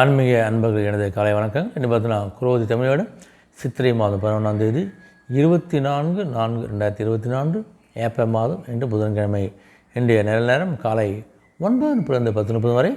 ஆன்மீக அன்பர்கள் எனது காலை வணக்கம். இன்று பார்த்தீங்கன்னா குரோதி தமிழோட சித்திரை மாதம் பதினொன்றாம் தேதி இருபத்தி நான்கு நான்கு ரெண்டாயிரத்தி இருபத்தி நான்கு ஏப்ரல் மாதம் இன்று புதன்கிழமை. இன்றைய நல்ல நேரம் காலை ஒன்பது முப்பது பத்து முப்பது வரை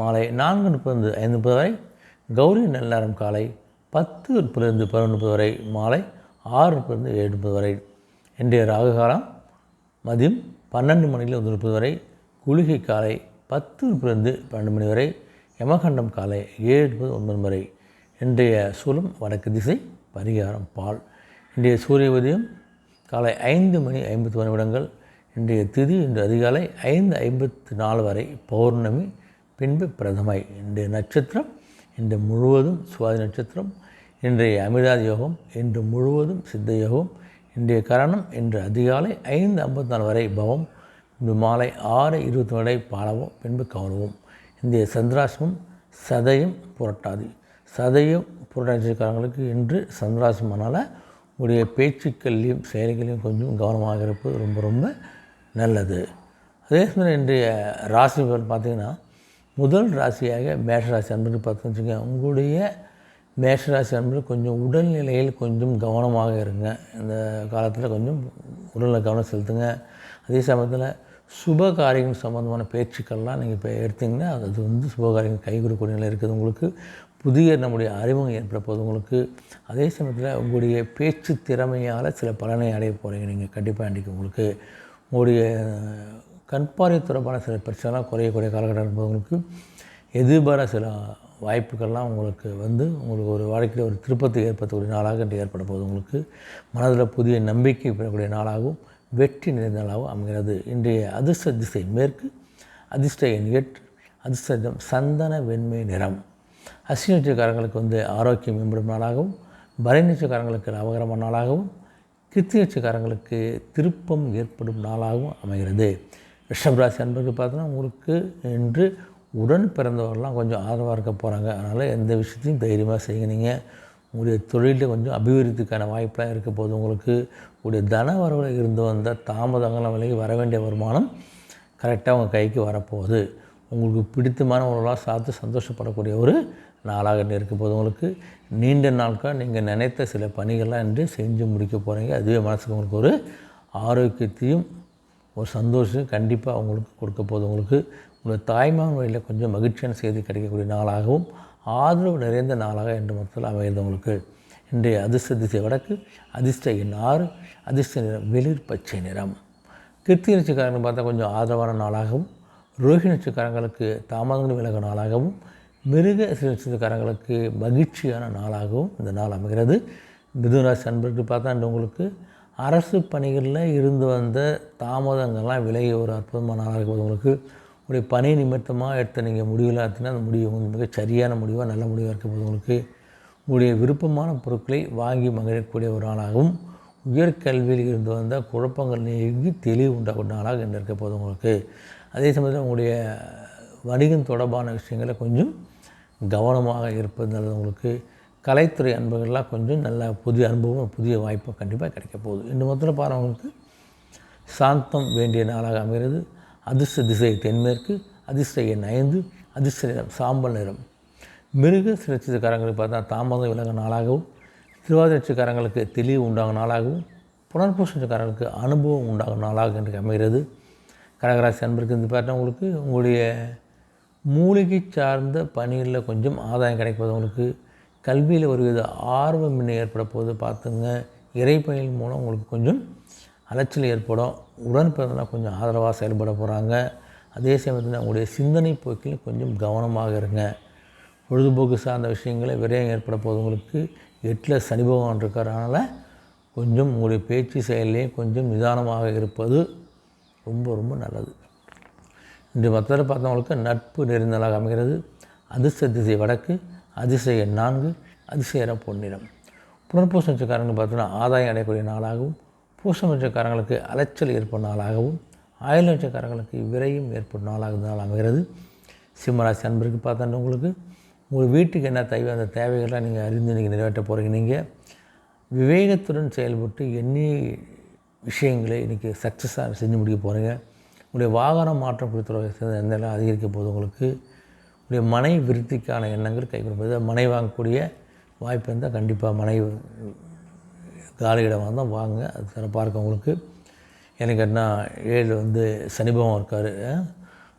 மாலை நான்கு முப்பது ஐந்து முப்பது வரை கௌரி நல்ல நேரம் காலை பத்து முப்பதுலேருந்து பதினொன்று முப்பது வரை மாலை ஆறு முப்பது ஏழு முப்பது வரை. இன்றைய ராகுகாலம் மதியம் பன்னெண்டு மணியில் வந்து முப்பது வரை குளிகை காலை பத்து முப்பதுலேருந்து பன்னெண்டு மணி வரை யமகண்டம் காலை ஏழு ஒன்பது வரை. இன்றைய சூலம் வடக்கு திசை பரிகாரம் பால். இன்றைய சூரிய உதயம் காலை ஐந்து மணி ஐம்பத்தி நிமிடங்கள். இன்றைய திதி இன்று அதிகாலை ஐந்து ஐம்பத்து நாலு வரை பௌர்ணமி பின்பு பிரதமை. இன்றைய நட்சத்திரம் இன்று முழுவதும் சுவாதி நட்சத்திரம். இன்றைய அமிர்தாதி யோகம் இன்று முழுவதும் சித்த யோகம். இன்றைய கரணம் இன்று அதிகாலை ஐந்து ஐம்பத்தி நாலு வரை பவம். இன்று மாலை ஆறு இருபத்தி வரை பாலவும் பின்பு கௌரவம். இந்த சந்திராசிரமம் சதயம் புரட்டாது. சதயம் புரட்டாட்சிக்காரங்களுக்கு இன்று சந்திராசிரமனால் உடைய பேச்சுக்கள்லையும் செயல்களையும் கொஞ்சம் கவனமாக இருப்பது ரொம்ப ரொம்ப நல்லது. அதே சமயம் இன்றைய ராசி பலன் பார்த்திங்கன்னா முதல் ராசியாக மேஷராசி அன்பர்கள் பார்த்து வச்சுக்கோங்க உங்களுடைய மேஷராசி அன்பர்கள் கொஞ்சம் உடல்நிலையில் கொஞ்சம் கவனமாக இருங்க. இந்த காலத்தில் கொஞ்சம் உடலில் கவனம் செலுத்துங்க. அதே சமயத்தில் சுப காரியங்கள் சம்மந்தமான பேச்சுக்கள்லாம் நீங்கள் இப்போ எடுத்திங்கன்னா அது வந்து சுப காரியங்கள் கை கொடுக்கக்கூடிய நிலை இருக்குது உங்களுக்கு. புதிய நம்முடைய அறிமுகம் ஏற்பட போது உங்களுக்கு. அதே சமயத்தில் உங்களுடைய பேச்சு திறமையால் சில பலனை அடைய போகிறீங்க நீங்கள் கண்டிப்பாக இன்றைக்கி உங்களுக்கு. உங்களுடைய கண்பார்வை தொடர்பான சில பிரச்சனைலாம் குறையக்கூடிய காலகட்டம் இருப்பவங்களுக்கு எதிர்பார சில வாய்ப்புகள்லாம் உங்களுக்கு வந்து உங்களுக்கு ஒரு வாழ்க்கையில் ஒரு திருப்பத்தை ஏற்படுத்தக்கூடிய நாளாக ஏற்பட போகுது உங்களுக்கு. மனதில் புதிய நம்பிக்கை பெறக்கூடிய நாளாகவும் வெற்றி நிறைந்த நாளாகவும் அமைகிறது. இன்றைய அதிர்ஷ்ட திசை மேற்கு அதிர்ஷ்ட எண் எட்டு அதிர்ஷ்டம் சந்தன வெண்மை நிறம். அசிநட்சக்காரங்களுக்கு வந்து ஆரோக்கியம் மேம்படும் நாளாகவும் பரநட்சக்காரங்களுக்கு லாபகரமான நாளாகவும் கிருத்திகட்சக்காரங்களுக்கு திருப்பம் ஏற்படும் நாளாகவும் அமைகிறது. ரிஷபராசி அன்பர்கள் பார்த்தோன்னா உங்களுக்கு இன்று உடன் பிறந்தவர்கள்லாம் கொஞ்சம் ஆதரவாக இருக்க போகிறாங்க அதனால் எந்த விஷயத்தையும் தைரியமாக செய்யுங்க நீங்கள் உங்களுடைய தொழிலில் கொஞ்சம் அபிவிருத்திக்கான வாய்ப்பெலாம் இருக்க போது உங்களுக்கு உங்களுடைய தன வரவில் இருந்து வந்த தாமதங்கள விலைக்கு வர வேண்டிய வருமானம் கரெக்டாக உங்கள் கைக்கு வரப்போகுது. உங்களுக்கு பிடித்தமான உணவுலாம் சாப்பிட்டு சந்தோஷப்படக்கூடிய ஒரு நாளாக இருக்க போது உங்களுக்கு நீண்ட நாட்கள் நீங்கள் நினைத்த சில பணிகள்லாம் இன்று செஞ்சு முடிக்க போகிறீங்க அதுவே மனசுக்கு உங்களுக்கு ஒரு ஆரோக்கியத்தையும் ஒரு சந்தோஷம் கண்டிப்பாக அவங்களுக்கு கொடுக்க போகுது உங்களுக்கு உங்களுடைய தாய்மான் வழியில் கொஞ்சம் மகிழ்ச்சியான செய்தி கிடைக்கக்கூடிய நாளாகவும் ஆதரவு நிறைந்த நாளாக என்று மொத்தத்தில் அமைகிறது உங்களுக்கு இன்றைய அதிர்ஷ்ட திசை வடக்கு அதிர்ஷ்ட எண் ஆறு அதிர்ஷ்ட நிறம் வெளிர் பச்சை நிறம். கிருத்தி நட்சத்திரக்காரங்க பார்த்தா கொஞ்சம் ஆதரவான நாளாகவும் ரோஹி நட்சத்திரக்காரங்களுக்கு தாமதங்கள் விலக நாளாகவும் மிருக நட்சத்திரக்காரங்களுக்கு மகிழ்ச்சியான நாளாகவும் இந்த நாள் அமைகிறது. மிதுனராசி அன்பருக்கு பார்த்தா இன்று உங்களுக்கு அரசு பணிகளில் இருந்து வந்த தாமதங்கள்லாம் விலகி ஒரு அற்புதமான நாளாக இருக்கும் உங்களுக்கு உங்களுடைய பணி நிமித்தமாக எடுத்த நீங்கள் முடிவில் எடுத்தினா அந்த முடிவு வந்து மிக சரியான முடிவாக நல்ல முடிவாக இருக்க போது உங்களுக்கு உங்களுடைய விருப்பமான பொருட்களை வாங்கி மகிழக்கூடிய ஒரு நாளாகவும் உயர்கல்வியில் இருந்து வந்த குழப்பங்கள் நீங்கி தெளிவு உண்டாகும் நாளாக இன்று இருக்க போது உங்களுக்கு. அதே சமயத்தில் உங்களுடைய வணிகம் தொடர்பான விஷயங்களை கொஞ்சம் கவனமாக இருப்பது நல்லது. உங்களுக்கு கலைத்துறை அன்பர்கள்லாம் கொஞ்சம் நல்ல புதிய அனுபவம் புதிய வாய்ப்பும் கண்டிப்பாக கிடைக்க போகுது. இந்த மொத்தத்தில் பாருங்களுக்கு சாந்தம் வேண்டிய நாளாக அமைகிறது. அதிர்ஷ்ட திசை தென்மேற்கு அதிர்ஷ்ட எண் ஐந்து அதிர்ஷ்ட நிறம் சாம்பல் நிறம். மிருக நட்சத்திரக்காரங்களுக்கு பார்த்தா தாமதம் விலக நாளாகவும் திருவாதிரட்சிக்காரங்களுக்கு தெளிவு உண்டாகும் நாளாகவும் புனர்பூச அனுபவம் உண்டாகும் நாளாக என்று அமைகிறது. கடகராசி அன்பருக்கு இந்த பார்த்தா உங்களுக்கு உங்களுடைய மூலிகை சார்ந்த பணிகளில் கொஞ்சம் ஆதாயம் கிடைப்பது உங்களுக்கு. கல்வியில் ஒரு வித ஆர்வமின்மை ஏற்பட போது பார்த்துங்க. இறைப்பணிகள் மூலம் உங்களுக்கு கொஞ்சம் அலைச்சல் ஏற்படும். உடன் கொஞ்சம் ஆதரவாக செயல்பட போகிறாங்க அதே சமயத்தில் உங்களுடைய சிந்தனை போக்கில் கொஞ்சம் கவனமாக இருங்க. பொழுதுபோக்கு சார்ந்த விஷயங்களை விரயம் ஏற்பட போதவங்களுக்கு எட்டில் சனி பகவான் இருக்கிறனால கொஞ்சம் உங்களுடைய பேச்சு செயலையும் கொஞ்சம் நிதானமாக இருப்பது ரொம்ப ரொம்ப நல்லது. இன்று மற்ற பார்த்தவங்களுக்கு நட்பு நெருந்தலாக அமைகிறது. அதிர்ஷ்ட திசை வடக்கு அதிசய நான்கு அதிசயம் பொன்னிறம். புனர்பூசம் நட்சக்காரங்க பார்த்தோன்னா ஆதாயம் அடையக்கூடிய நாளாகவும் பூசம் நட்சக்காரங்களுக்கு அலைச்சல் ஏற்படும் நாளாகவும் ஆயுள் நட்சக்காரங்களுக்கு விரையும் ஏற்படும் நாளாக நாள் அமைகிறது. சிம்மராசி அன்பருக்கு பார்த்தா உங்களுக்கு உங்கள் வீட்டுக்கு என்ன தேவை அந்த தேவைகள்லாம் நீங்கள் அறிந்து நீங்கள் நிறைவேற்ற போகிறீங்க நீங்கள் விவேகத்துடன் செயல்பட்டு எண்ணி விஷயங்களை இன்றைக்கி சக்ஸஸாக செஞ்சு முடிக்க போகிறீங்க உங்களுடைய வாகனம் மாற்றம் குறித்த எண்ணெல்லாம் அதிகரிக்க போகுது உங்களுக்கு. உடைய மனை விருத்திக்கான எண்ணங்கள் கை கொடுப்பது மனை வாங்கக்கூடிய வாய்ப்பு இருந்தால் கண்டிப்பாக மனை காலி இடமாக இருந்தால் வாங்க. அது சிறப்பாக இருக்கும் உங்களுக்கு. எனக்கு என்ன ஏழு வந்து சனிபவம் இருக்கார்.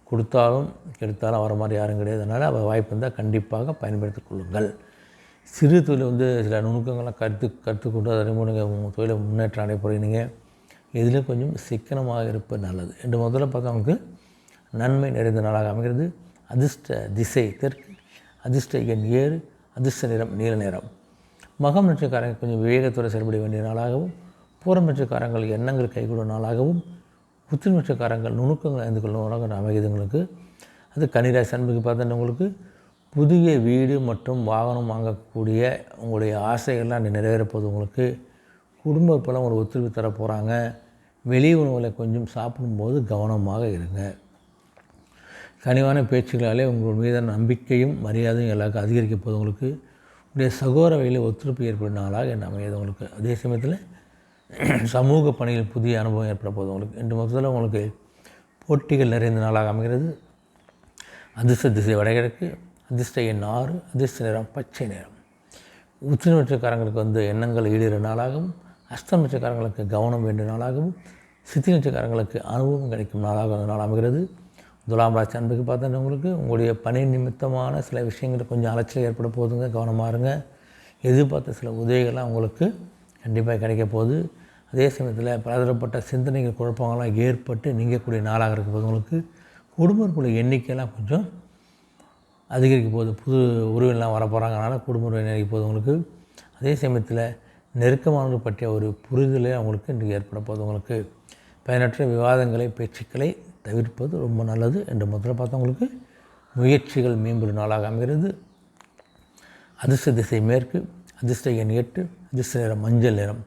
கொடுத்தாலும் கெடுத்தாலும் வர மாதிரி யாரும் கிடையாது. அதனால் அவள் வாய்ப்பு இருந்தால் கண்டிப்பாக பயன்படுத்திக் கொள்ளுங்கள். சிறு தொழில் வந்து சில நுணுக்கங்கள்லாம் கற்று கற்றுக்கொண்டு அதை நீங்கள் உங்கள் தொழிலை முன்னேற்றம் அடைய போகிறீங்க இதில் கொஞ்சம் சிக்கனமாக இருப்பது நல்லது. என்று முதல்ல பார்த்தா அவங்களுக்கு நன்மை நிறைந்த நாளாக அமைகிறது. அதிர்ஷ்ட திசை தெற்கு அதிர்ஷ்ட எண் ஏறு அதிர்ஷ்ட நிறம் நீல நிறம். மகம் நட்சக்காரங்க கொஞ்சம் விவேகத்துடன் செயல்பட வேண்டிய நாளாகவும் பூரம் நட்சக்காரங்கள் எண்ணங்கள் கைகூடும் நாளாகவும் உத்திர நட்சக்காரங்கள் நுணுக்கங்கள் அறிந்து கொள்ளும் நாளாக அமைகிறது உங்களுக்கு. அது கனிராசி அன்புக்கு பார்த்தவங்களுக்கு புதிய வீடு மற்றும் வாகனம் வாங்கக்கூடிய உங்களுடைய ஆசைகள்லாம் அன்றைக்கி நிறைவேறப்போகுது உங்களுக்கு. குடும்ப பலம் ஒரு ஒத்துழைப்பு தர போகிறாங்க வெளி உணவுகளை கொஞ்சம் சாப்பிடும்போது கவனமாக இருங்க. கனிவான பேச்சுகளாலே உங்கள் மீதான நம்பிக்கையும் மரியாதையும் எல்லாருக்கும் அதிகரிக்க போகுது உங்களுக்கு. உடைய சகோர வகையில் ஒத்துழைப்பு ஏற்படும் நாளாக என்ன அமையாது உங்களுக்கு? அதே சமயத்தில் சமூக பணியில் புதிய அனுபவம் ஏற்பட போகுது உங்களுக்கு. இன்று மொத்தத்தில் உங்களுக்கு போட்டிகள் நிறைந்த நாளாக அமைகிறது. அதிர்ஷ்ட திசை வடகிழக்கு அதிர்ஷ்ட எண் ஆறு அதிர்ஷ்ட நிறம் பச்சை நிறம். உச்சநட்சக்காரங்களுக்கு வந்து எண்ணங்கள் ஈடுற நாளாகவும் அஸ்தமிச்சக்காரங்களுக்கு கவனம் வேண்டிய நாளாகவும் சித்தி நட்சக்காரங்களுக்கு அனுபவம் கிடைக்கும் நாளாக அந்த நாள் அமைகிறது. துலாம் ராசி அன்புக்கு பார்த்தா உங்களுக்கு உங்களுடைய பணி நிமித்தமான சில விஷயங்கள் கொஞ்சம் அலைச்சல் ஏற்பட போகுதுங்க. கவனமாக இருங்க. எதிர்பார்த்த சில உதவிகள்லாம் உங்களுக்கு கண்டிப்பாக கிடைக்க போகுது. அதே சமயத்தில் பலதரப்பட்ட சிந்தனைகள் குழப்பங்கள்லாம் ஏற்பட்டு நீங்கக்கூடிய நாளாக இருக்க போது உங்களுக்கு. குடும்பத்துக்குள்ள எண்ணிக்கையெல்லாம் கொஞ்சம் அதிகரிக்க போகுது. புது உறவுகள்லாம் வரப்போகிறாங்க அதனால் குடும்ப உறவினர் அதிகரிக்க போகுது உங்களுக்கு. அதே சமயத்தில் நெருக்கமானவர்கள் பற்றிய ஒரு புரிதலே அவங்களுக்கு இன்றைக்கு ஏற்பட போகுது உங்களுக்கு. பயனற்ற விவாதங்களை பேச்சுக்களை தவிர்ப்பது ரொம்ப நல்லது என்று முதல்ல பார்த்தவங்களுக்கு முயற்சிகள் மேம்படும் நாளாக அமைகிறது. அதிர்ஷ்ட திசை மேற்கு அதிர்ஷ்ட எண் எட்டு அதிர்ஷ்ட நிறம் மஞ்சள் நிறம்.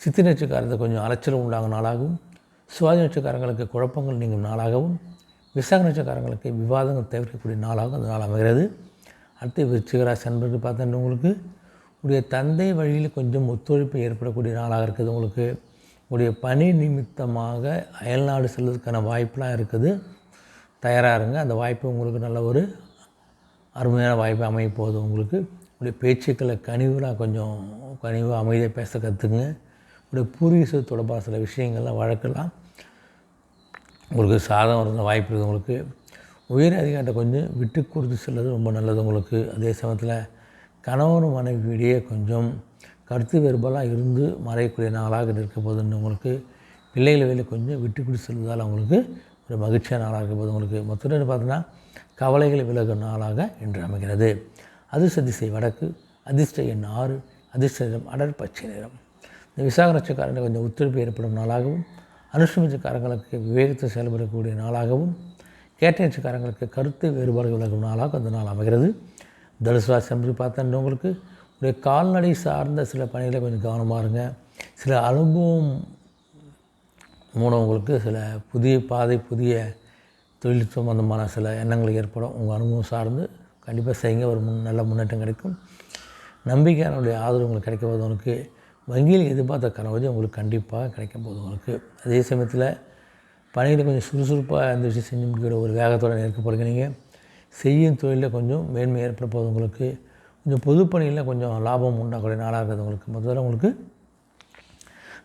சித்தி நட்சக்காரத்தை கொஞ்சம் அலைச்சல் உண்டாகும் நாளாகவும் சுவாதி நட்சக்காரங்களுக்கு குழப்பங்கள் நீங்கும் நாளாகவும் விசாக நட்சக்காரங்களுக்கு விவாதங்கள் தவிர்க்கக்கூடிய நாளாகவும் அந்த நாள் அமைகிறது. அடுத்து விருச்சிகராசி அன்பர்கள் பார்த்தோன்னு உங்களுக்கு உடைய தந்தை வழியில் கொஞ்சம் ஒத்துழைப்பு ஏற்படக்கூடிய நாளாக இருக்குது உங்களுக்கு. உடைய பணி நிமித்தமாக அயல்நாடு செல்வதற்கான வாய்ப்பெலாம் இருக்குது. தயாராக இருங்க. அந்த வாய்ப்பு உங்களுக்கு நல்ல ஒரு அருமையான வாய்ப்பு அமைய போகுது உங்களுக்கு. உடைய பேச்சுக்களை கனிவுலாம் கொஞ்சம் கனிவாக அமைதியாக பேச கற்றுக்குங்க உடைய பூர்வீச தொடர்பாக சில விஷயங்கள்லாம் வழக்கெல்லாம் உங்களுக்கு சாதம் இருந்த வாய்ப்பு இருக்குது உங்களுக்கு. உயர் அதிகாரிட்ட கொஞ்சம் விட்டு கொடுத்து செல்வது ரொம்ப நல்லது உங்களுக்கு. அதே சமயத்தில் கணவன் மனைவியிடையே கொஞ்சம் கருத்து வேறுபாடாக இருந்து மறையக்கூடிய நாளாக நிற்க போதுன்னு உங்களுக்கு பிள்ளைகளை வேலை கொஞ்சம் விட்டு கொடுத்து செல்வதால் அவங்களுக்கு ஒரு மகிழ்ச்சியான நாளாக இருக்க போது உங்களுக்கு மொத்தம் பார்த்தீங்கன்னா கவலைகளை விலகும் நாளாக இன்று அமைகிறது. அதிர்ஷ்ட திசை வடக்கு அதிர்ஷ்ட எண் ஆறு அதிர்ஷ்ட நிறம் அடர் பச்சை நிறம். இந்த விசாக நட்சக்காரங்களுக்கு கொஞ்சம் ஒத்துழைப்பு ஏற்படும் நாளாகவும் அனுஷ்டமிச்சக்காரங்களுக்கு விவேகத்தை செயல்படக்கூடிய நாளாகவும் கேட்ட நட்சக்காரங்களுக்கு கருத்து வேறுபாடு விலகும் நாளாக அந்த நாள் அமைகிறது. தனுசுவாசி என்று பார்த்தோன்றவங்களுக்கு உடைய கால்நடை சார்ந்த சில பணிகளை கொஞ்சம் கவனமாக இருங்க. சில அனுபவம் மூலம் உங்களுக்கு சில புதிய பாதை புதிய தொழில் சம்பந்தமான சில எண்ணங்கள் ஏற்படும். உங்கள் அனுபவம் சார்ந்து கண்டிப்பாக செய்யுங்க. ஒரு முன் நல்ல முன்னேற்றம் கிடைக்கும். நம்பிக்கையானுடைய ஆதரவு உங்களுக்கு கிடைக்க போது உங்களுக்கு வங்கியில் எதிர்பார்த்த கனவு உங்களுக்கு கண்டிப்பாக கிடைக்கும் போது உங்களுக்கு அதே சமயத்தில் பணியில் கொஞ்சம் சுறுசுறுப்பாக அந்த விஷயம் செஞ்சு முடிக்கிற ஒரு வேகத்தோடு இருக்க போகிறீங்க நீங்கள் செய்யும் தொழிலில் கொஞ்சம் மேன்மை ஏற்பட போது உங்களுக்கு. கொஞ்சம் பொது பணியில் கொஞ்சம் லாபம் உண்டாக்கூடிய நாளாக இருக்கிறவங்களுக்கு முதல்ல உங்களுக்கு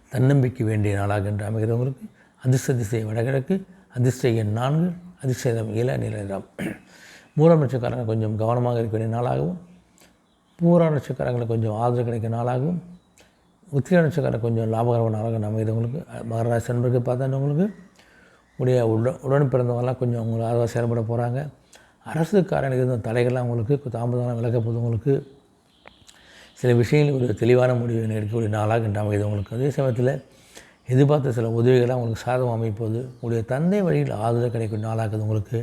தன்னம்பிக்கை வேண்டிய நாளாக என்று அமைகிறவங்களுக்கு அதிர்ஷ்ட திசை வடகிழக்கு அதிர்ஷ்ட எண் நான்கு அதிர்ஷ்டம் இள நிலம் மூலம் நட்சக்காரங்க கொஞ்சம் கவனமாக இருக்க வேண்டிய நாளாகவும் பூரா நட்சக்காரங்களுக்கு கொஞ்சம் ஆதரவு கிடைக்கிற நாளாகவும் உத்திர நட்சக்காரம் கொஞ்சம் லாபகரமான நாளாக அமைகிறவங்களுக்கு மகராசி பார்த்தா இந்தவங்களுக்கு உடைய உடன் உடன் பிறந்தவங்களாம் கொஞ்சம் அவங்களுக்கு ஆதரவாக செயல்பட போகிறாங்க அரசுக்காரனுக்கு இருந்த தடைகள்லாம் அவங்களுக்கு தாமதமாக விளக்கப்போது உங்களுக்கு சில விஷயங்கள் ஒரு தெளிவான முடிவு எடுக்கக்கூடிய நாளாக இன்று அமைது உங்களுக்கு. அதே சமயத்தில் எதிர்பார்த்த சில உதவிகள்லாம் உங்களுக்கு சாதகம் அமைப்போது உங்களுடைய தந்தை வழியில் ஆதரவு கிடைக்கக்கூடிய நாளாகுது உங்களுக்கு.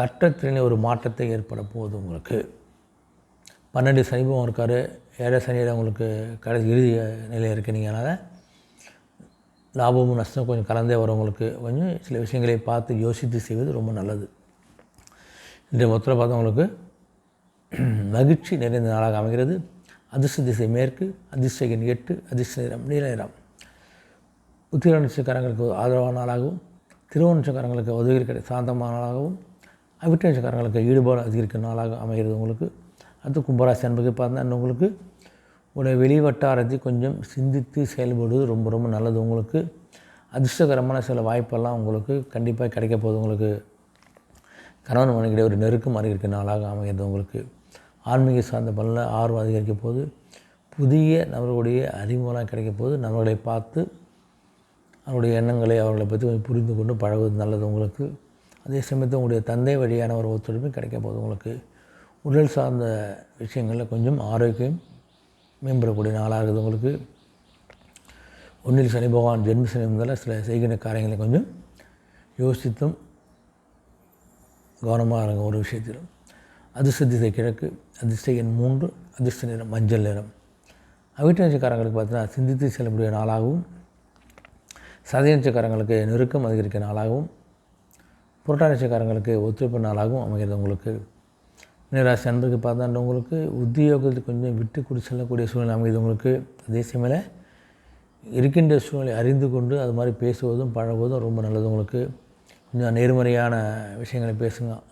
கட்டத்திலே ஒரு மாற்றத்தை ஏற்பட போகுது உங்களுக்கு. பன்னெண்டு சனிபம் இருக்கார். ஏழை சனியில் உங்களுக்கு கடைசி இறுதி நிலையில் இருக்கிறீங்கனால லாபமும் நஷ்டம் கொஞ்சம் கலந்தே வரவங்களுக்கு கொஞ்சம் சில விஷயங்களை பார்த்து யோசித்து செய்வது ரொம்ப நல்லது. இன்றைய மொத்தத்தில் பார்த்தவங்களுக்கு மகிழ்ச்சி நிறைந்த நாளாக அமைகிறது. அதிர்ஷ்ட திசை மேற்கு அதிர்ஷ்ட எண் எட்டு அதிர்ஷ்ட நிறம் நீல நிறம். உத்திர நட்சக்காரங்களுக்கு ஆதரவான நாளாகவும் திருவ நட்சக்காரங்களுக்கு உதவி கிடை சாந்தமான நாளாகவும் அவிட்டேஷக்காரங்களுக்கு ஈடுபாடு அதிகரிக்கும் நாளாக அமைகிறது உங்களுக்கு. அடுத்து கும்பராசி அன்புக்கு பார்த்தா உங்களுக்கு உடைய வெளி வட்டாரத்தை கொஞ்சம் சிந்தித்து செயல்படுவது ரொம்ப ரொம்ப நல்லது உங்களுக்கு. அதிர்ஷ்டகரமான சில வாய்ப்பெல்லாம் உங்களுக்கு கண்டிப்பாக கிடைக்க போகுது உங்களுக்கு. கணவன் மனைவிடைய ஒரு நெருக்கம் அதிகரிக்க நாளாக அமைகிறது உங்களுக்கு ஆன்மீக சார்ந்த பலனில் ஆர்வம் அதிகரிக்க போது புதிய நபர்களுடைய அறிமுகம் கிடைக்கும் போது நபர்களை பார்த்து அவருடைய எண்ணங்களை அவர்களை பற்றி கொஞ்சம் புரிந்து கொண்டு பழகுவது நல்லது உங்களுக்கு. அதே சமயத்தில் உங்களுடைய தந்தை வழியான ஒரு ஒத்துழைப்பு கிடைக்க போகுது உங்களுக்கு உடல் சார்ந்த விஷயங்களில் கொஞ்சம் ஆரோக்கியம் மேம்படக்கூடிய நாளாக இருக்குது உங்களுக்கு. ஒன்றில் சனி பகவான் ஜென்ம சனி இருந்தால் சில செய்கிற காரியங்களை கொஞ்சம் யோசித்தும் கவனமாக இருங்க ஒரு விஷயத்திலும். அதிர்ஷ்ட திசை கிழக்கு அதிர்ஷ்ட எண் மூன்று அதிர்ஷ்ட நிறம் மஞ்சள் நிறம். அவிட்ட நட்சக்காரங்களுக்கு பார்த்தீங்கன்னா சிந்தித்து செல்லக்கூடிய நாளாகவும் சதய நட்சக்காரங்களுக்கு நெருக்கம் அதிகரிக்க நாளாகவும் புரட்டா நட்சக்காரங்களுக்கு ஒத்துழைப்பு நாளாகவும் அமைகிறது உங்களுக்கு. மீனராசி அன்பருக்கு பார்த்தா உங்களுக்கு உத்தியோகத்துக்கு கொஞ்சம் விட்டு கொடு செல்லக்கூடிய சூழ்நிலை அமைகிறது உங்களுக்கு. அதே சமயம் இருக்கின்ற சூழ்நிலை அறிந்து கொண்டு அது மாதிரி பேசுவதும் பழகுவதும் ரொம்ப நல்லது உங்களுக்கு. கொஞ்சம் நேர்மறையான விஷயங்களை பேசுங்க.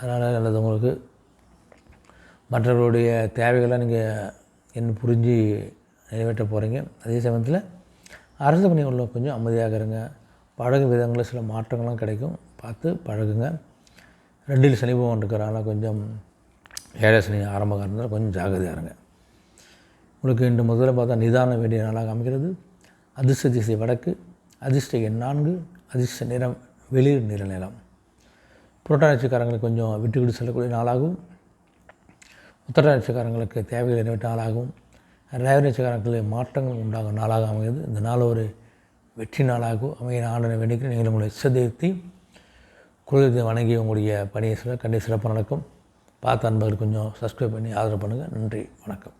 அதனால் நல்லது உங்களுக்கு. மற்றவர்களுடைய தேவைகளை நீங்கள் என்ன புரிஞ்சு நிறைவேற்ற போகிறீங்க அதே சமயத்தில் அரசு பணி உள்ள கொஞ்சம் அமைதியாக இருங்க. பழகும் விதங்களில் சில மாற்றங்களும் கிடைக்கும். பார்த்து பழகுங்க. ரெண்டில் சனி பகவான் இருக்கிறனால கொஞ்சம் ஏழை சனி ஆரம்பமாக காரணத்தில் கொஞ்சம் ஜாகிரதையாக இருங்க. உங்களுக்கு இன்று முதல்ல பார்த்தா நிதானம் வேண்டிய நாளாக அமைகிறது. அதிர்ஷ்ட திசை வடக்கு அதிர்ஷ்ட எண் நான்கு அதிர்ஷ்ட நிறம் வெளிர் நிலநிலம் நிலம் கொஞ்சம் விட்டு விட்டு செல்லக்கூடிய நாளாகவும் உத்தராட்சிக்காரங்களுக்கு தேவைகள் நிறைவேற்ற நாளாகவும் ரேவராட்சிக்காரங்களுக்கு மாற்றங்கள் உண்டாகும் நாளாக அமைகிறது. இந்த நாள் ஒரு வெற்றி நாளாகவும் அமைய ஆண்டனை வேண்டிக்கு நீங்கள் உங்களை இஷ்டதேர்த்தி குலதெய்வத்தை வணங்கி உங்களுடைய பணியை சில கண்டிப்பாக சிறப்பாக நடக்கும். பார்த்த அன்பர்கள் கொஞ்சம் சப்ஸ்கிரைப் பண்ணி ஆதரவு பண்ணுங்கள் நன்றி வணக்கம்.